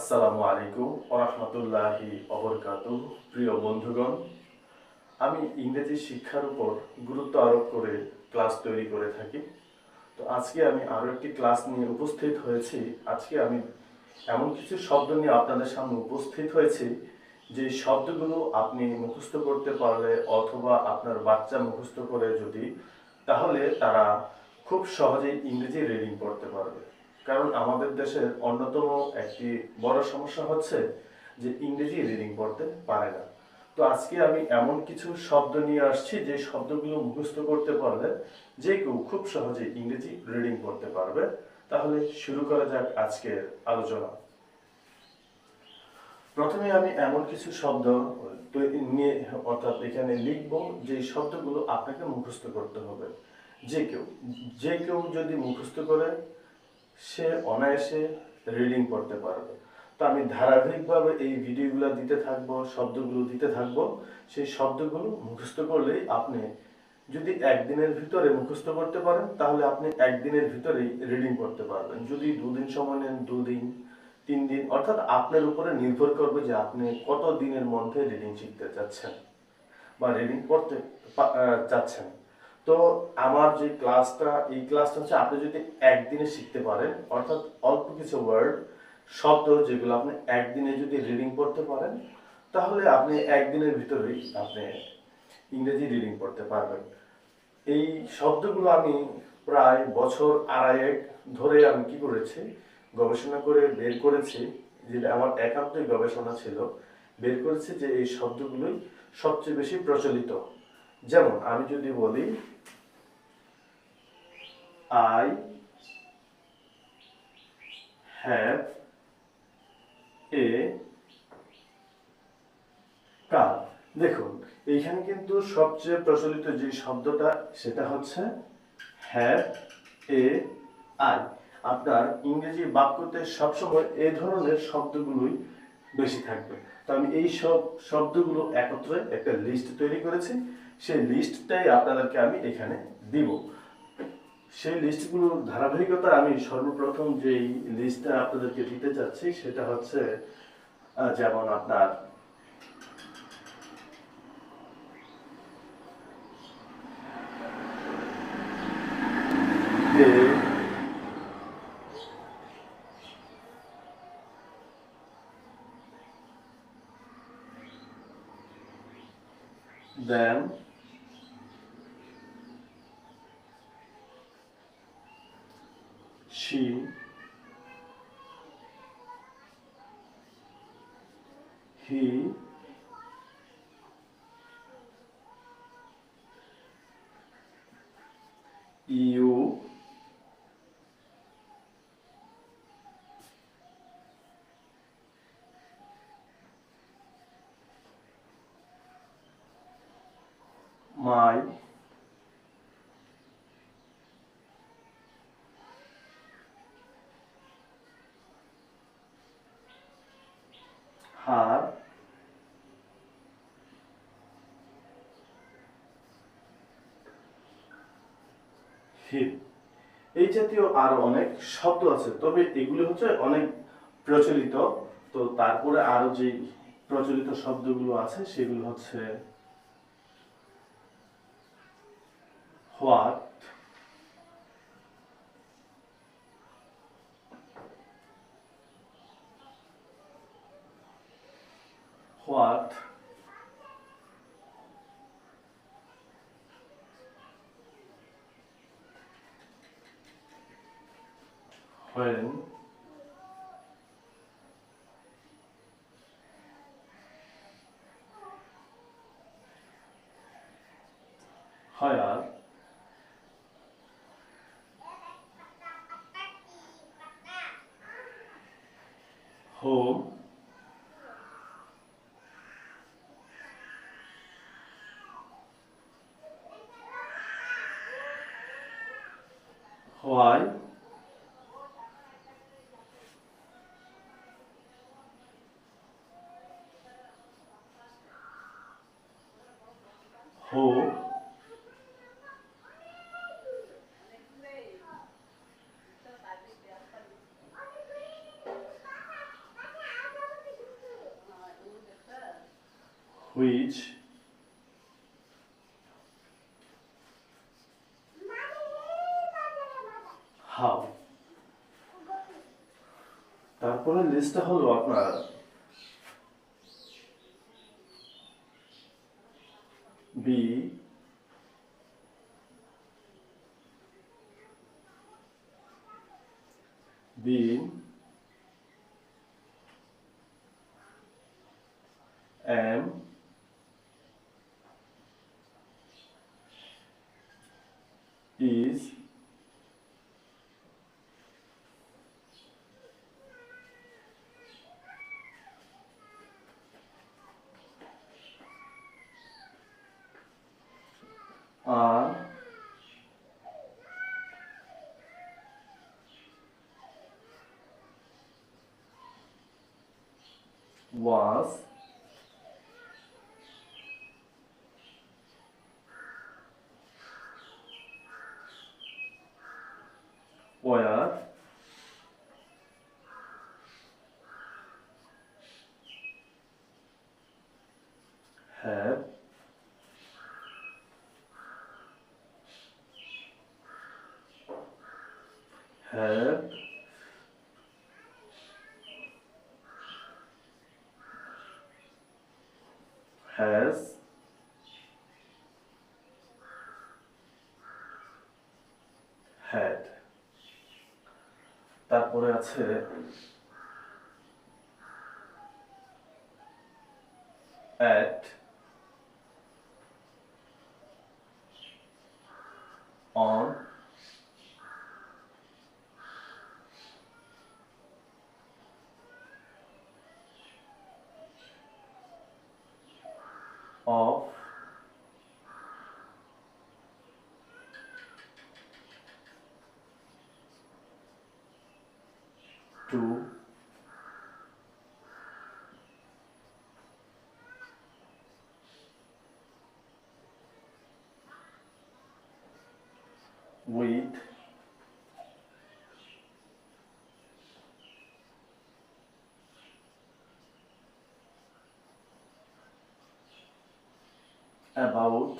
আসসালামু আলাইকুম ওরহমতুল্লাহি অবরকাত প্রিয় বন্ধুগণ, আমি ইংরেজি শিক্ষার উপর গুরুত্ব আরোপ করে ক্লাস তৈরি করে থাকি। তো আজকে আমি আরও একটি ক্লাস নিয়ে উপস্থিত হয়েছি। আজকে আমি এমন কিছু শব্দ নিয়ে আপনাদের সামনে উপস্থিত হয়েছি যে শব্দগুলো আপনি মুখস্থ করতে পারলে অথবা আপনার বাচ্চা মুখস্থ করে যদি, তাহলে তারা খুব সহজেই ইংরেজি রিডিং পড়তে পারবে। কারণ আমাদের দেশের অন্যতম একটি বড় সমস্যা হচ্ছে যে ইংরেজি রিডিং পড়তে পারে না। তো আজকে আমি এমন কিছু শব্দ নিয়ে আসছি যে শব্দগুলো মুখস্থ করতে পারলে যে কেউ খুব সহজে ইংরেজি রিডিং পড়তে পারবে। তাহলে শুরু করা যাক আজকের আলোচনা। প্রথমে আমি এমন কিছু শব্দ নিয়ে অর্থাৎ এখানে লিখব যে শব্দগুলো আপনাকে মুখস্থ করতে হবে। যে কেউ যে কেউ যদি মুখস্থ করে সে অনায়াসে রিডিং করতে পারবে। তো আমি ধারাবাহিকভাবে এই ভিডিওগুলো দিতে থাকব, শব্দগুলো দিতে থাকব। সেই শব্দগুলো মুখস্থ করলেই আপনি যদি একদিনের ভিতরে মুখস্থ করতে পারেন, তাহলে আপনি একদিনের ভিতরেই রিডিং করতে পারবেন। যদি দুদিন সময় নেন, দুদিন তিন দিন অর্থাৎ আপনার উপরে নির্ভর করবে যে আপনি কত দিনের মধ্যে রিডিং শিখতে চাচ্ছেন বা রিডিং করতে চাচ্ছেন। তো আমার যে ক্লাসটা, এই ক্লাসটা হচ্ছে আপনি যদি একদিনে শিখতে পারেন, অর্থাৎ অল্প কিছু ওয়ার্ড শব্দ যেগুলো আপনি একদিনে যদি রিডিং পড়তে পারেন, তাহলে আপনি একদিনের ভিতরেই আপনি ইংরেজি রিডিং পড়তে পারবেন। এই শব্দগুলো আমি প্রায় বছর আড়াইয়েক ধরে আমি কি করেছি, গবেষণা করে বের করেছি, যেটা আমার একান্তই গবেষণা ছিল, বের করেছি যে এই শব্দগুলোই সবচেয়ে বেশি প্রচলিত। যেমন আমি যদি বলি আই হ্যাভ এ কার দেখুন, এইখানে কিন্তু সবচেয়ে প্রচলিত যে শব্দটা, সেটা হচ্ছে হ্যাভ এ আই আপনার ইংরেজি বাক্যতে সবসময় এই ধরনের শব্দগুলোই বেশি থাকবে। তো আমি এই সব শব্দগুলো একত্রে একটা লিস্ট তৈরি করেছি। সেই লিস্টটাই আপনাদেরকে আমি এখানে দিব। সেই লিস্টগুলোর ধারাবাহিকতা আমি সর্বপ্রথম যেই লিস্টটা আপনাদেরকে দিতে চাচ্ছি, সেটা হচ্ছে যেমন আপনার then him এই জাতীয় আরও অনেক শব্দ আছে, তবে এগুলো হচ্ছে অনেক প্রচলিত। তো তারপরে আরও যে প্রচলিত শব্দগুলো আছে, সেগুলো হচ্ছে what Köln. Hayal. Home. Why? who which how? তারপরে লিস্টটা হলো আপনার am is are was has had তারপরে আছে at on to with about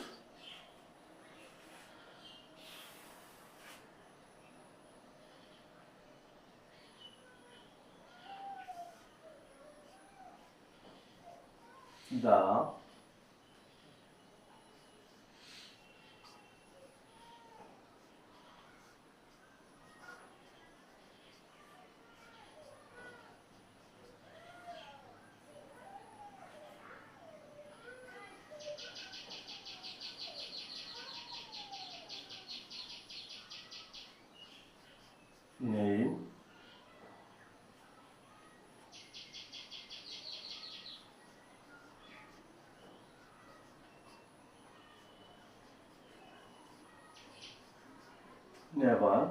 ne var?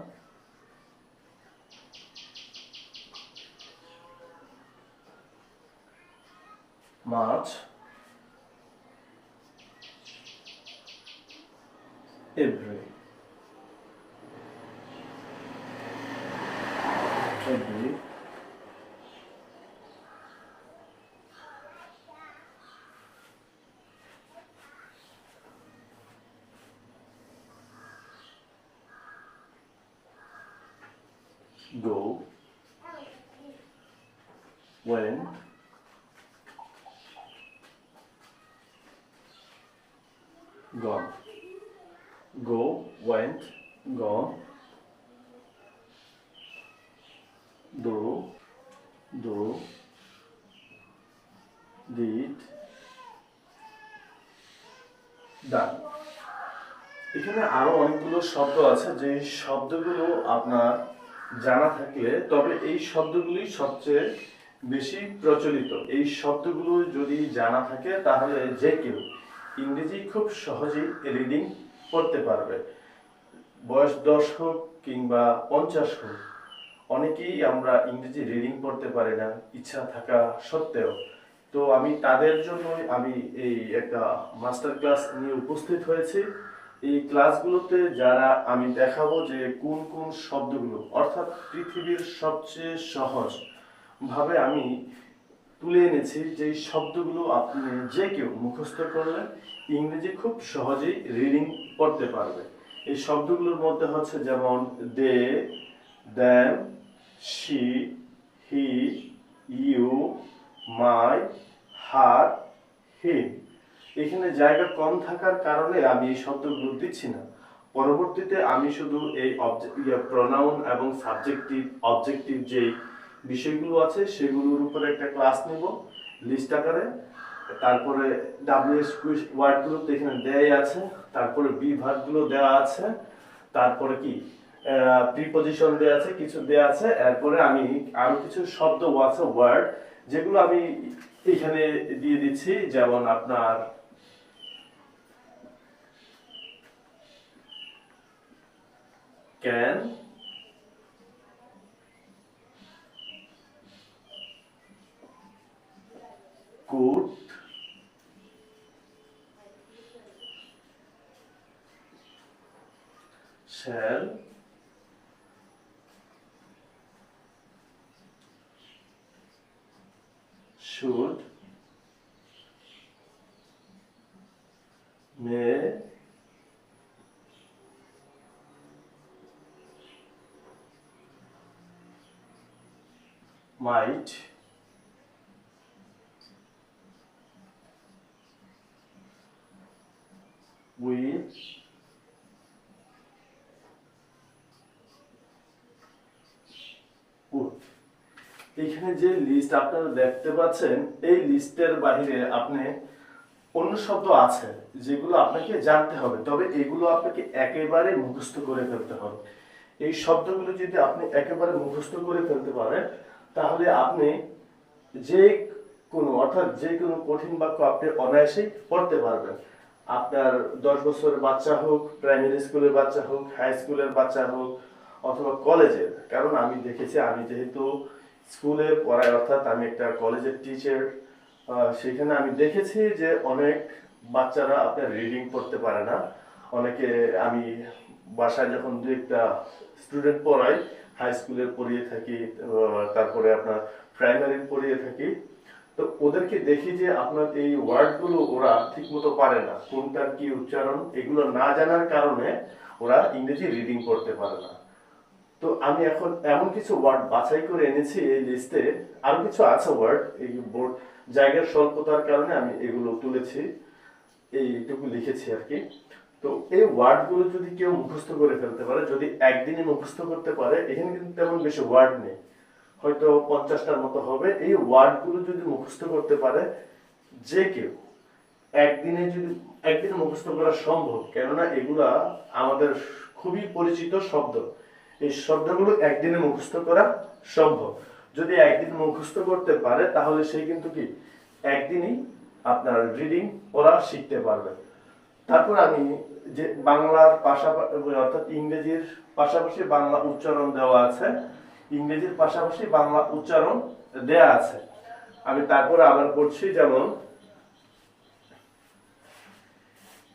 Mart when? Gone. Go, went, gone. Do do. Did. Done. এখানে আরও অনেকগুলো শব্দ আছে, যে শব্দগুলো আপনার জানা থাকলে, তবে এই শব্দগুলি সবচেয়ে বেশি প্রচলিত। এই শব্দগুলো যদি জানা থাকে, তাহলে যে কেউ ইংরেজি খুব সহজেই রিডিং করতে পারবে। বয়স দশ হোক কিংবা পঞ্চাশ হোক, অনেকেই আমরা ইংরেজি রিডিং করতে পারি না, ইচ্ছা থাকা সত্ত্বেও। তো আমি তাদের জন্যই আমি এই একটা মাস্টার ক্লাস নিয়ে উপস্থিত হয়েছি। এই ক্লাসগুলোতে যারা আমি দেখাবো যে কোন কোন শব্দগুলো, অর্থাৎ পৃথিবীর সবচেয়ে সহজ ভাবে আমি তুলে এনেছি যে শব্দগুলো আপনি যে কেউ মুখস্থ করলে ইংরেজি খুব সহজেই রিডিং করতে পারবে। এই শব্দগুলোর মধ্যে হচ্ছে যেমন they them she he you my her him এখানে জায়গা কম থাকার কারণে আমি এই শব্দগুলো দিচ্ছি না। পরবর্তীতে আমি শুধু এই প্রনাউন এবং সাবজেক্টিভ অবজেক্টিভ যেই বিষয়গুলো আছে, সেগুলোর উপরে একটা ক্লাস নিব লিস্ট আকারে। তারপরে ডাব্লিউএস ওয়ার্ডগুলো তো এখানে দেয়াই আছে, তারপরে বি ভার্বগুলো দেওয়া আছে, তারপরে কি? প্রিপোজিশন দেওয়া আছে, কিছু দেওয়া আছে, এরপরে আমি আরও কিছু শব্দ আছে ওয়ার্ড যেগুলো আমি এখানে দিয়ে দিচ্ছি, যেমন আপনার can could shall should may might এখানে যে লিস্ট আপনারা দেখতে পাচ্ছেন, এই লিস্টের বাইরে আপনি অন্য শব্দ আছে যেগুলো আপনাকে জানতে হবে। তবে এগুলো আপনাকে একেবারে মুখস্থ করে ফেলতে হবে। এই শব্দগুলো যদি আপনি একেবারে মুখস্থ করে ফেলতে পারেন, তাহলে আপনি যে কোনো, অর্থাৎ যে কোনো কঠিন বাক্য আপনি অনায়াসেই পড়তে পারবেন। আপনার দশ বছরের বাচ্চা হোক প্রাইমারি স্কুলের বাচ্চা হোক হাই স্কুলের বাচ্চা হোক, অথবা কলেজের কারণ আমি দেখেছি, আমি যেহেতু স্কুলে পড়াই অর্থাৎ আমি একটা কলেজের টিচার সেখানে আমি দেখেছি যে অনেক বাচ্চারা আপনার রিডিং পড়তে পারে না। অনেকে আমি বাসায় যখন দু একটা স্টুডেন্ট পড়াই হাই স্কুলের পড়িয়ে থাকি তারপরে আপনার প্রাইমারি পড়িয়ে থাকি, তো ওদেরকে দেখি যে আপনার এই ওয়ার্ডগুলো ওরা ঠিকমতো পারে না। কোনটার কি উচ্চারণ, এগুলো না জানার কারণে ওরা ইংরেজি রিডিং করতে পারে না। তো আমি এখন এমন কিছু ওয়ার্ড বাছাই করে এনেছি এই লিস্টে আরও কিছু আছে ওয়ার্ড এই বোর্ড জায়গার স্বল্পতার কারণে আমি এগুলো তুলেছি। এইটুকু লিখেছি আর কি। তো এই ওয়ার্ডগুলো যদি কেউ মুখস্থ করে ফেলতে পারে, যদি একদিনে মুখস্থ করতে পারে, এখানে কিন্তু তেমন বেশি ওয়ার্ড নেই। হয়তো পঞ্চাশটার মতো হবে। এই ওয়ার্ডগুলো যদি মুখস্থ করতে পারে, যে কেউ একদিনে যদি, একদিনে মুখস্থ করা সম্ভব। কেননা এগুলা আমাদের খুবই পরিচিত শব্দ। এই শব্দগুলো একদিনে মুখস্থ করা সম্ভব। যদি একদিন মুখস্থ করতে পারে, তাহলে সে কিন্তু কি? একদিনই আপনার রিডিং পড়া শিখতে পারবে। তারপর আমি যে বাংলার পাশাপাশি, অর্থাৎ ইংরেজির পাশাপাশি বাংলা উচ্চারণ দেওয়া আছে। ইংরেজির পাশাপাশি বাংলা উচ্চারণ দেয়া আছে। আমি তারপরে আবার পড়ছি, যেমন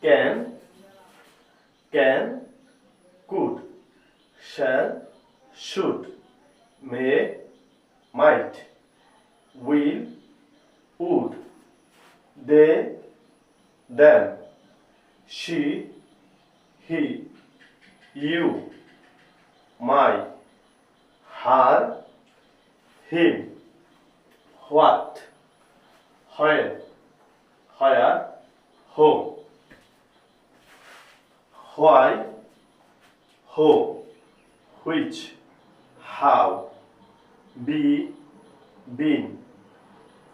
can can could shall should may might will would they them she he you my her him what when where whom why who, which, how, be, been,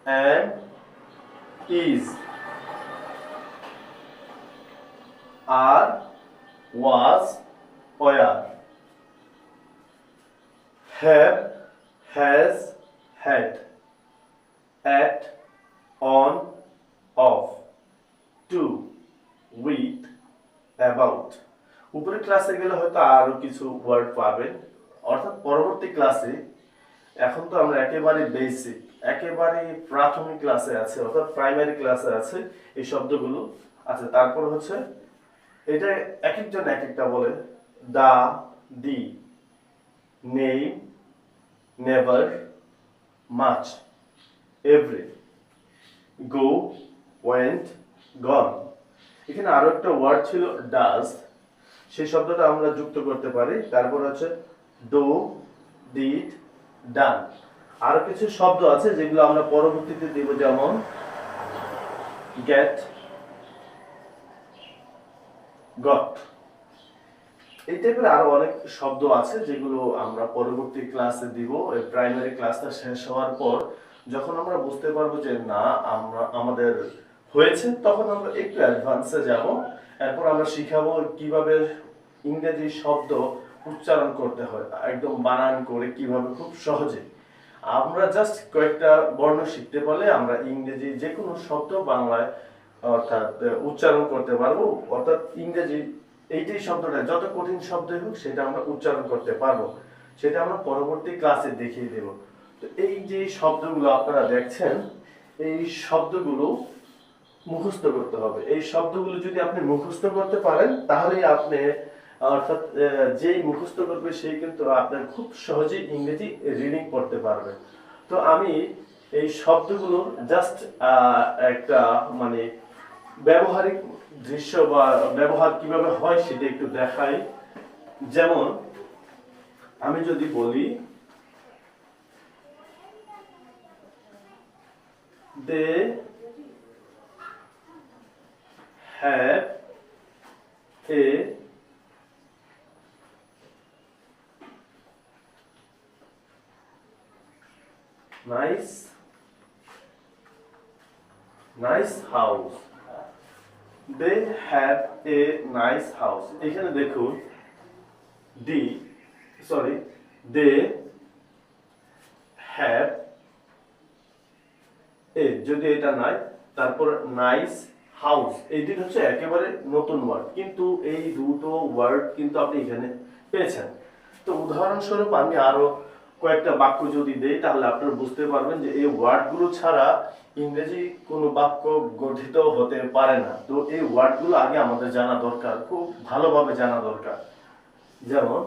and is, are, was, were, have, has, had, at, on, of, to, with, about. উপরের ক্লাসে গেলে হয়তো আরও কিছু word পাবেন। অর্থাৎ পরবর্তী ক্লাসে এখন তো আমরা একেবারে বেসিক একেবারে প্রাথমিক ক্লাসে আছে, অর্থাৎ প্রাইমারি ক্লাসে আছে এই শব্দগুলো। আচ্ছা তারপর হচ্ছে এটা এক একজন এক একটা বলে, দা, দি, নেই, never, much, every, go, went, gone. এখানে আরও একটা ওয়ার্ড ছিল, ডাজ। সেই শব্দটা আমরা যুক্ত করতে পারি। তারপর হচ্ছে ডো ডিড ডান। আরও কিছু শব্দ আছে যেগুলো আমরা পরবর্তীতে দিব, যেমন গেট গট এই টাইপের আরও অনেক শব্দ আছে যেগুলো আমরা পরবর্তী ক্লাসে দিব। প্রাইমারি ক্লাসটা শেষ হওয়ার পর যখন আমরা বুঝতে পারব যে না, আমরা, আমাদের হয়েছে, তখন আমরা একটু অ্যাডভান্সে যাব। এরপর আমরা শিখাবো কীভাবে ইংরেজি শব্দ উচ্চারণ করতে হয়, একদম বানান করে কীভাবে, খুব সহজে। আমরা জাস্ট কয়েকটা বর্ণ শিখতে পারলে আমরা ইংরেজি যে কোনো শব্দ বাংলায়, অর্থাৎ উচ্চারণ করতে পারব। অর্থাৎ ইংরেজি এইটাই শব্দটা, যত কঠিন শব্দই হোক সেটা আমরা উচ্চারণ করতে পারব। সেটা আমরা পরবর্তী ক্লাসে দেখিয়ে দেব। তো এই যে শব্দগুলো আপনারা দেখছেন, এই শব্দগুলো মুখস্থ করতে হবে। এই শব্দগুলো যদি আপনি মুখস্থ করতে পারেন, তাহলেই আপনি অর্থাৎ যেই মুখস্থ করবে সেই কিন্তু আপনার খুব সহজেই ইংরেজি রিডিং পড়তে পারবে। তো আমি এই শব্দগুলো জাস্ট একটা মানে ব্যবহারিক দৃশ্য বা ব্যবহার কীভাবে হয় সেটা একটু দেখাই। যেমন, আমি যদি বলি, দে have a nice. Nice house. They have a nice house. এখানে দেখুন the sorry they have a যদি এটা নাই, তারপর নাইস হাউস এই দুটো হচ্ছে একেবারে নতুন ওয়ার্ড কিন্তু এই দুটো ওয়ার্ড কিন্তু আপনি এখানে পেয়েছেন। তো উদাহরণস্বরূপ আমি আরও কয়েকটা বাক্য যদি দেই, তাহলে আপনারা বুঝতে পারবেন যে এই ওয়ার্ডগুলো ছাড়া ইংরেজি কোনো বাক্য গঠিত হতে পারে না। তো এই ওয়ার্ডগুলো আগে আমাদের জানা দরকার, খুব ভালোভাবে জানা দরকার। যেমন,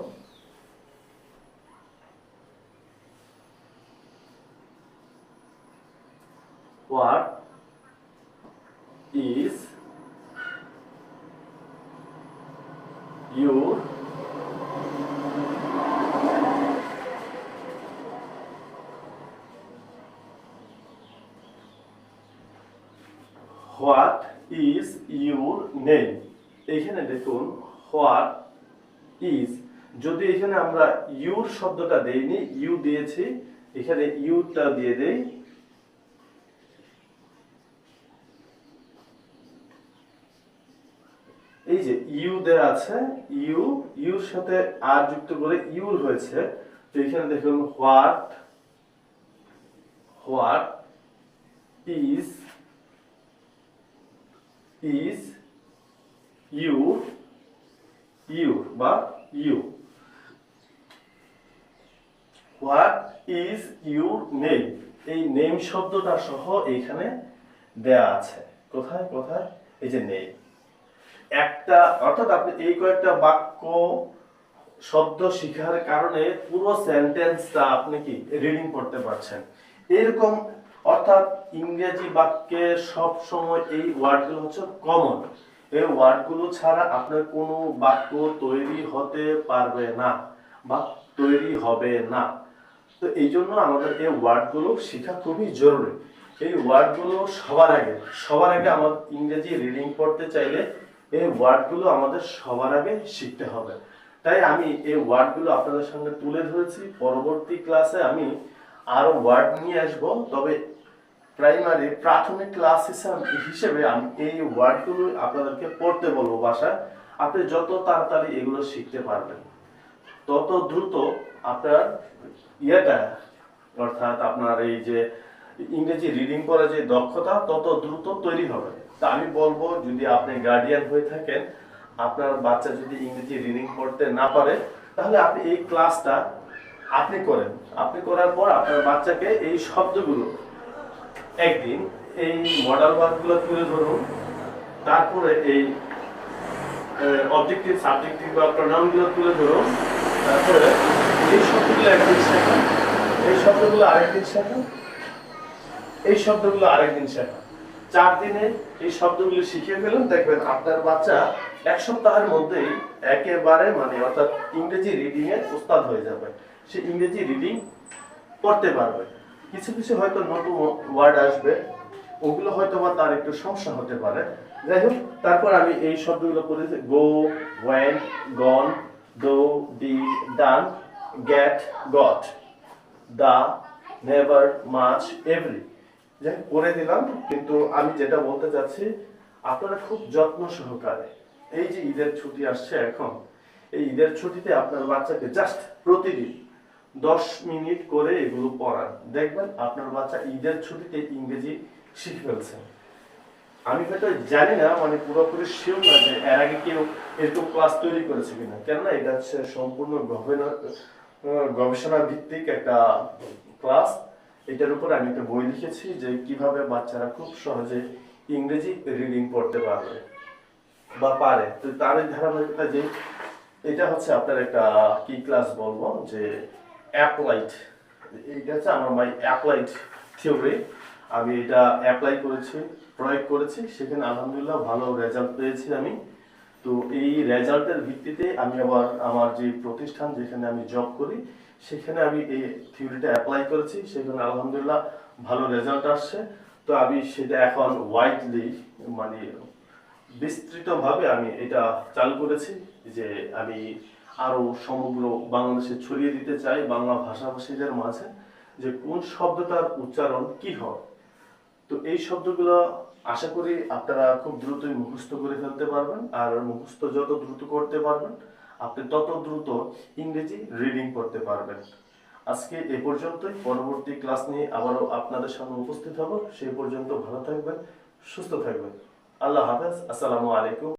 what is your what is your name এখানে দেখুন what is যদি এখানে আমরা ইউর শব্দটা দেইনি, ইউ দিয়েছি, এখানে ইউটা দিয়ে দেই। এই যে ইউ দেয়া আছে, ইউ, ইউর সাথে আর যুক্ত করে ইউর হয়েছে। তো এখানে দেখুন, what what is is you you বা you what is your name এই নেম শব্দটা সহ এইখানে দেয়া আছে। কোথায়? কোথায়? এই যে নেম একটা, অর্থাৎ আপনি এই কয়েকটা বাক্য শব্দ শিখার কারণে পুরো সেন্টেন্সটা আপনি কি রিডিং করতে পারছেন। এরকম অর্থাৎ ইংরেজি বাক্যে সব সময় এই ওয়ার্ডগুলো হচ্ছে কমন এই ওয়ার্ডগুলো ছাড়া আপনার কোনো বাক্য তৈরি হতে পারবে না বা তৈরি হবে না। তো এই জন্য আমাদের এই ওয়ার্ডগুলো শেখা খুবই জরুরি। এই ওয়ার্ডগুলো সবার আগে সবার আগে আমার ইংরেজি রিডিং পড়তে চাইলে এই ওয়ার্ডগুলো আমাদের সবার আগে শিখতে হবে। তাই আমি এই ওয়ার্ডগুলো আপনাদের সঙ্গে তুলে ধরেছি। পরবর্তী ক্লাসে আমি আরও ওয়ার্ড নিয়ে আসব, তবে প্রাইমারি প্রাথমিক ক্লাস হিসেবে আমি এই ওয়ার্ডগুলো আপনাদেরকে পড়তে বলব বাসায়। আপনি যত তাড়াতাড়ি এগুলো শিখতে পারবেন, তত দ্রুত আপনার ইয়েটা, অর্থাৎ আপনার এই যে ইংরেজি রিডিং করার যে দক্ষতা, তত দ্রুত তৈরি হবে। তা আমি বলব, যদি আপনি গার্ডিয়ান হয়ে থাকেন, আপনার বাচ্চা যদি ইংরেজি রিডিং করতে না পারে, তাহলে আপনি এই ক্লাসটা আপনি করেন। আপনি করার পর আপনার বাচ্চাকে এই শব্দগুলো, একদিন এই মডেল ওয়ার্কগুলো তুলে ধরুন, তারপরে এই অবজেক্টিভ সাবজেক্টিভ বা প্রোনাউনগুলো তুলে ধরুন, তারপরে এই শব্দগুলো একদিন শেখা এই শব্দগুলো আরেকদিন শেখা এই শব্দগুলো আরেকদিন শেখা চার দিনে এই শব্দগুলো শিখে ফেলুন, দেখবেন আপনার বাচ্চা এক সপ্তাহের মধ্যেই একেবারে মানে অর্থাৎ ইংরেজি রিডিং এর উস্তাদ হয়ে যাবে। সে ইংরেজি রিডিং পড়তে পারবে। কিছু কিছু হয়তো নতুন ওয়ার্ড আসবে ওগুলো হয়তো বা তার একটু সমস্যা হতে পারে। যাই হোক তারপর আমি এই শব্দগুলো পড়েছি go went gone do did done get got the never much every যাই হোক, করে দিলাম কিন্তু আমি যেটা বলতে চাচ্ছি আপনারা খুব যত্ন সহকারে এই যে ঈদের ছুটি আসছে এখন এই ঈদের ছুটিতে আপনার বাচ্চাকে জাস্ট প্রতিদিন দশ মিনিট করে এগুলো পড়ান। দেখবেন আপনার বাচ্চা ঈদের ছুটিতে ইংরেজি শিখে ফেলছে। আমি হয়তো জানি না মানে পুরোপুরি শিওর না যে এর আগে কেউ এরকম ক্লাস তৈরি করেছে কিনা। কেননা এটা হচ্ছে সম্পূর্ণ গবেষণা ভিত্তিক একটা ক্লাস এটার উপর আমি একটা বই লিখেছি যে কীভাবে বাচ্চারা খুব সহজে ইংরেজি রিডিং পড়তে পারবে বা পারে। তো তার ধারাবাহিকতা যে এটা হচ্ছে আপনার একটা কি ক্লাস বলব? যে অ্যাপ্লাইড এইটা হচ্ছে আমার মাই অ্যাপ্লাইড থিওরি আমি এটা অ্যাপ্লাই করেছি, প্রয়োগ করেছি, সেখানে আলহামদুলিল্লাহ ভালো রেজাল্ট পেয়েছি আমি। তো এই রেজাল্টের ভিত্তিতে আমি আবার আমার যে প্রতিষ্ঠান যেখানে আমি জব করি, সেখানে আমি এই থিওরিটা অ্যাপ্লাই করেছি, সেখানে আলহামদুলিল্লাহ ভালো রেজাল্ট আসছে। তো আমি সেটা এখন ওয়াইডলি মানে বিস্তৃতভাবে আমি এটা চালু করেছি যে আমি আরও সমগ্র বাংলাদেশে ছড়িয়ে দিতে চাই বাংলা ভাষাভাষীদের মাঝে যে কোন শব্দটার উচ্চারণ কি হয়। তো এই শব্দগুলো আশা করি আপনারা খুব দ্রুতই মুখস্থ করে ফেলতে পারবেন আর মুখস্থ যত দ্রুত করতে পারবেন, আপনি তত দ্রুত ইংরেজি রিডিং করতে পারবেন। আজকে এ পর্যন্তই, পরবর্তী ক্লাস নিয়ে আবারও আপনাদের সামনে উপস্থিত হব। সেই পর্যন্ত ভালো থাকবেন, সুস্থ থাকবেন। আল্লাহ হাফেজ, আসসালামু আলাইকুম।